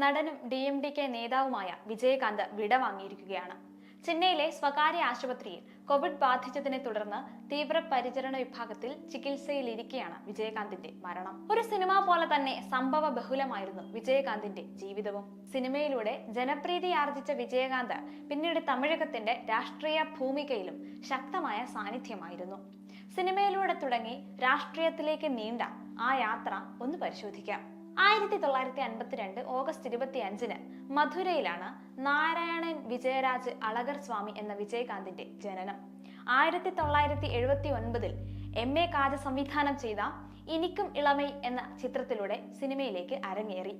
നടനും D M D K നേതാവുമായ വിജയകാന്ത് വിടവാങ്ങിയിരിക്കുകയാണ്. ചെന്നൈയിലെ സ്വകാര്യ ആശുപത്രിയിൽ കോവിഡ് ബാധിച്ചതിനെ തുടർന്ന് തീവ്രപരിചരണ വിഭാഗത്തിൽ ചികിത്സയിലിരിക്കെയാണ് വിജയകാന്തിന്റെ മരണം. ഒരു സിനിമ പോലെ തന്നെ സംഭവ ബഹുലമായിരുന്നു വിജയകാന്തിന്റെ ജീവിതവും. സിനിമയിലൂടെ ജനപ്രീതി ആർജിച്ച വിജയകാന്ത് പിന്നീട് തമിഴകത്തിന്റെ രാഷ്ട്രീയ ഭൂമികയിലും ശക്തമായ സാന്നിധ്യമായിരുന്നു. സിനിമയിലൂടെ തുടങ്ങി രാഷ്ട്രീയത്തിലേക്ക് നീണ്ട ആ യാത്ര ഒന്ന് പരിശോധിക്കാം. ആയിരത്തി തൊള്ളായിരത്തി അൻപത്തിരണ്ട് ഓഗസ്റ്റ് ഇരുപത്തി അഞ്ചിന് മധുരയിലാണ് നാരായണൻ വിജയരാജ് അളകർ സ്വാമി എന്ന വിജയകാന്തിന്റെ ജനനം. ആയിരത്തി തൊള്ളായിരത്തി എഴുപത്തി ഒൻപതിൽ എം എ കാജ സംവിധാനം ചെയ്ത ഇനിക്കും ഇളമൈ എന്ന ചിത്രത്തിലൂടെ സിനിമയിലേക്ക് അരങ്ങേറി.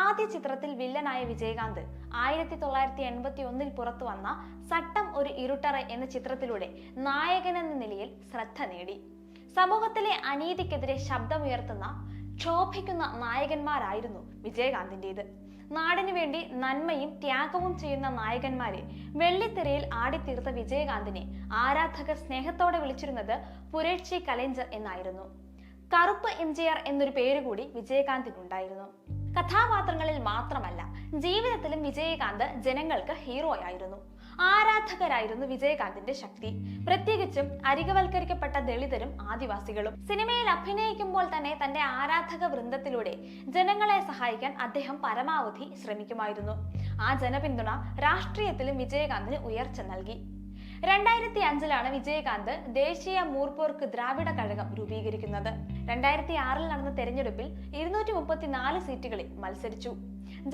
ആദ്യ ചിത്രത്തിൽ വില്ലനായ വിജയകാന്ത് ആയിരത്തി തൊള്ളായിരത്തി എൺപത്തി ഒന്നിൽ പുറത്തു വന്ന സട്ടം ഒരു ഇരുട്ടറ എന്ന ചിത്രത്തിലൂടെ നായകനെന്ന നിലയിൽ ശ്രദ്ധ നേടി. സമൂഹത്തിലെ അനീതിക്കെതിരെ ശബ്ദമുയർത്തുന്ന ക്ഷോഭിക്കുന്ന നായകന്മാരായിരുന്നു വിജയകാന്തിന്റെത് നാടിനു വേണ്ടി നന്മയും ത്യാഗവും ചെയ്യുന്ന നായകന്മാരെ വെള്ളിത്തിരയിൽ ആടിത്തീർത്ത വിജയകാന്തിനെ ആരാധകർ സ്നേഹത്തോടെ വിളിച്ചിരുന്നത് പുരേക്ഷി കലേഞ്ചർ എന്നായിരുന്നു. കറുപ്പ് എം ജി ആർ എന്നൊരു പേര് കൂടി വിജയകാന്തിനുണ്ടായിരുന്നു. കഥാപാത്രങ്ങളിൽ മാത്രമല്ല ജീവിതത്തിലും വിജയകാന്ത് ജനങ്ങൾക്ക് ഹീറോ ആയിരുന്നു ആരാധകരായിരുന്നു വിജയകാന്തിന്റെ ശക്തി. പ്രത്യേകിച്ചും അരികവൽക്കരിക്കപ്പെട്ട ദളിതരും ആദിവാസികളും. സിനിമയിൽ അഭിനയിക്കുമ്പോൾ തന്നെ തന്റെ ആരാധക വൃന്ദത്തിലൂടെ ജനങ്ങളെ സഹായിക്കാൻ അദ്ദേഹം പരമാവധി ശ്രമിക്കുമായിരുന്നു. ആ ജനപിന്തുണ രാഷ്ട്രീയത്തിലും വിജയകാന്തിന് ഉയർച്ച നൽകി. രണ്ടായിരത്തി അഞ്ചിലാണ് വിജയകാന്ത് ദേശീയ മൂർപ്പോർക്ക് ദ്രാവിഡ കഴകം രൂപീകരിക്കുന്നത്. രണ്ടായിരത്തി ആറിൽ നടന്ന തെരഞ്ഞെടുപ്പിൽ ഇരുന്നൂറ്റി മുപ്പത്തിനാല് സീറ്റുകളിൽ മത്സരിച്ചു.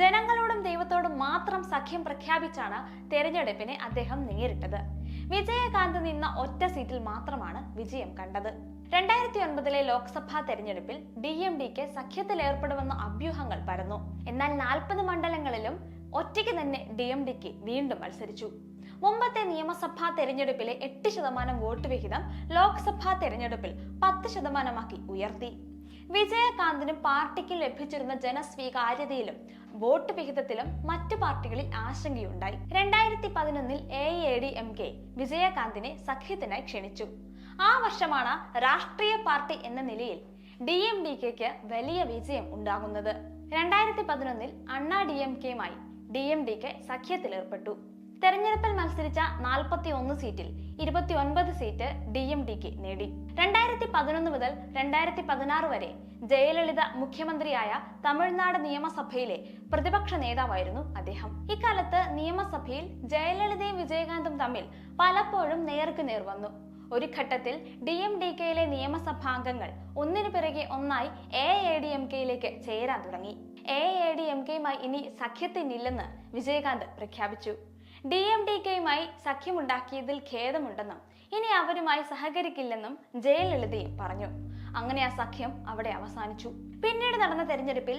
ജനങ്ങളോടും ദൈവത്തോടും മാത്രം സഖ്യം പ്രഖ്യാപിച്ചാണ് തെരഞ്ഞെടുപ്പിനെ അദ്ദേഹം നേരിട്ടത്. വിജയകാന്ത് നിന്ന ഒറ്റ സീറ്റിൽ മാത്രമാണ് വിജയം കണ്ടത്. രണ്ടായിരത്തി ഒൻപതിലെ ലോക്സഭാ തെരഞ്ഞെടുപ്പിൽ ഡി എം ഡിക്ക് സഖ്യത്തിൽ ഏർപ്പെടുമെന്ന അഭ്യൂഹങ്ങൾ പരന്നു. എന്നാൽ നാൽപ്പത് മണ്ഡലങ്ങളിലും ഒറ്റയ്ക്ക് തന്നെ ഡി എം ഡിക്ക് വീണ്ടും മത്സരിച്ചു. മുമ്പത്തെ നിയമസഭാ തെരഞ്ഞെടുപ്പിലെ എട്ട് ശതമാനം വോട്ട് വിഹിതം ലോക്സഭാ തെരഞ്ഞെടുപ്പിൽ പത്ത് ശതമാനമാക്കി ഉയർത്തി. വിജയകാന്തിനും പാർട്ടിക്ക് ലഭിച്ചിരുന്ന ജനസ്വീകാര്യതയിലും വോട്ട് വിഹിതത്തിലും മറ്റു പാർട്ടികളിൽ ആശങ്കയുണ്ടായി. രണ്ടായിരത്തി പതിനൊന്നിൽ A A D M K വിജയകാന്തിനെ സഖ്യത്തിനായി ക്ഷണിച്ചു. ആ വർഷമാണ് രാഷ്ട്രീയ പാർട്ടി എന്ന നിലയിൽ ഡി എം ഡി കെക്ക് വലിയ വിജയം ഉണ്ടാകുന്നത്. രണ്ടായിരത്തി പതിനൊന്നിൽ അണ്ണാ ഡി എം കെയുമായി ഡി എം ഡി കെ സഖ്യത്തിലേർപ്പെട്ടു. തെരഞ്ഞെടുപ്പിൽ മത്സരിച്ച നാൽപ്പത്തി ഒന്ന് സീറ്റിൽ ഇരുപത്തി ഒൻപത് സീറ്റ് ഡി എം ഡിക്ക് നേടി. രണ്ടായിരത്തി പതിനൊന്ന് മുതൽ രണ്ടായിരത്തി പതിനാറ് വരെ ജയലളിത മുഖ്യമന്ത്രിയായ തമിഴ്നാട് നിയമസഭയിലെ പ്രതിപക്ഷ നേതാവായിരുന്നു അദ്ദേഹം. ഇക്കാലത്ത് നിയമസഭയിൽ ജയലളിതയും വിജയകാന്തും തമ്മിൽ പലപ്പോഴും നേർക്ക് നേർ വന്നു. ഒരു ഘട്ടത്തിൽ ഡി എം ഡി കെയിലെ നിയമസഭാംഗങ്ങൾ ഒന്നിനു പിറകെ ഒന്നായി എ എ ഡി എം കെയിലേക്ക് ചേരാൻ തുടങ്ങി. എ എ ഡി എം കെയുമായി ഇനി സഖ്യത്തിനില്ലെന്ന് വിജയകാന്ത് പ്രഖ്യാപിച്ചു. ഡി എം ഡി കെയുമായി സഖ്യമുണ്ടാക്കിയതിൽ ഖേദമുണ്ടെന്നും ഇനി അവരുമായി സഹകരിക്കില്ലെന്നും ജയലളിതയും പറഞ്ഞു. അങ്ങനെ ആ സഖ്യം അവിടെ അവസാനിച്ചു. പിന്നീട് നടന്ന തെരഞ്ഞെടുപ്പിൽ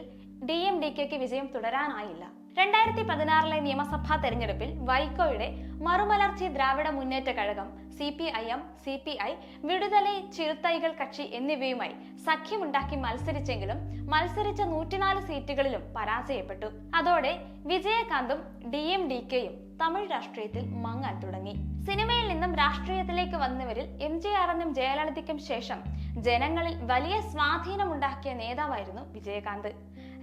ഡി എം ഡി കെക്ക് വിജയം തുടരാനായില്ല. രണ്ടായിരത്തി പതിനാറിലെ നിയമസഭാ തെരഞ്ഞെടുപ്പിൽ വൈക്കോയുടെ Marumalarchi Dravida Munnetra Kazhagam C P I M C P I Viduthalai Chiruthaigal Katchi എന്നിവയുമായി സഖ്യമുണ്ടാക്കി മത്സരിച്ചെങ്കിലും മത്സരിച്ച നൂറ്റിനാല് സീറ്റുകളിലും പരാജയപ്പെട്ടു. അതോടെ വിജയകാന്തും ഡി എം ഡി കെയും തമിഴ് രാഷ്ട്രീയത്തിൽ മങ്ങാൻ തുടങ്ങി. സിനിമയിൽ നിന്നും രാഷ്ട്രീയത്തിലേക്ക് വന്നവരിൽ എം ജി ആറിനും ജയലളിതയ്ക്കും ശേഷം ജനങ്ങളിൽ വലിയ സ്വാധീനമുണ്ടാക്കിയ നേതാവായിരുന്നു വിജയകാന്ത്.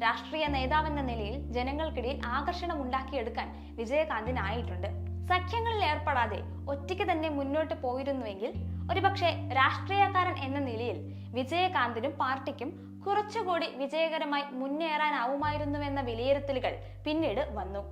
രാഷ്ട്രീയ നേതാവെന്ന നിലയിൽ ജനങ്ങൾക്കിടയിൽ ആകർഷണം ഉണ്ടാക്കിയെടുക്കാൻ വിജയകാന്തിനായിട്ടുണ്ട്. സഖ്യങ്ങളിൽ ഏർപ്പെടാതെ ഒറ്റയ്ക്ക് തന്നെ മുന്നോട്ട് പോയിരുന്നുവെങ്കിൽ ഒരുപക്ഷെ രാഷ്ട്രീയക്കാരൻ എന്ന നിലയിൽ വിജയകാന്തിനും പാർട്ടിക്കും കുറച്ചുകൂടി വിജയകരമായി മുന്നേറാനാവുമായിരുന്നുവെന്ന വിലയിരുത്തലുകൾ പിന്നീട് വന്നു.